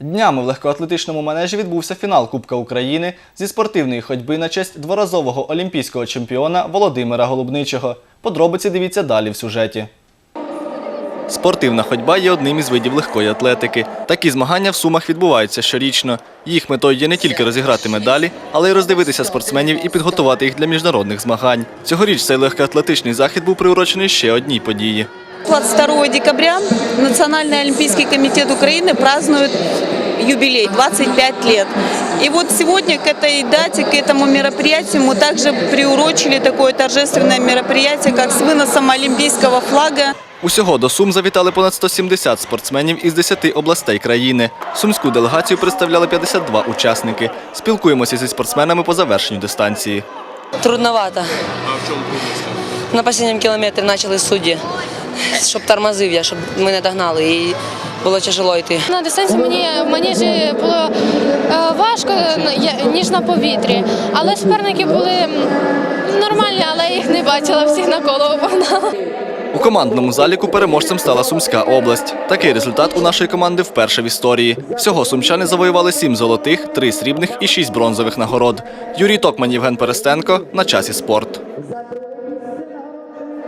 Днями в легкоатлетичному манежі відбувся фінал Кубка України зі спортивної ходьби на честь дворазового олімпійського чемпіона Володимира Голубничого. Подробиці дивіться далі в сюжеті. Спортивна ходьба є одним із видів легкої атлетики. Такі змагання в Сумах відбуваються щорічно. Їх метою є не тільки розіграти медалі, але й роздивитися спортсменів і підготувати їх для міжнародних змагань. Цьогоріч цей легкоатлетичний захід був приурочений ще одній події. 22 декабря Национальный олимпийский комитет Украины празднует юбилей 25 лет. И вот сегодня к этой дате, к этому мероприятию мы также приурочили такое торжественное мероприятие, как с выносом олимпийского флага. Усього до Сум завітали понад 170 спортсменів із 10 областей країни. Сумську делегацію представляли 52 учасники. Спілкуємося зі спортсменами по завершенню дистанції. Трудновато. А в чому трудності? На останньому кілометрі почали судді, щоб тормозив я, щоб ми не догнали. І було тяжело йти. На дистанції мені в манежі було е, важко, ніж на повітрі. Але суперники були нормальні, але я їх не бачила, всіх на голову погнала. У командному заліку переможцем стала Сумська область. Такий результат у нашої команди вперше в історії. Всього сумчани завоювали 7 золотих, 3 срібних і 6 бронзових нагород. Юрій Токман, Євген Перестенко на часі спорт.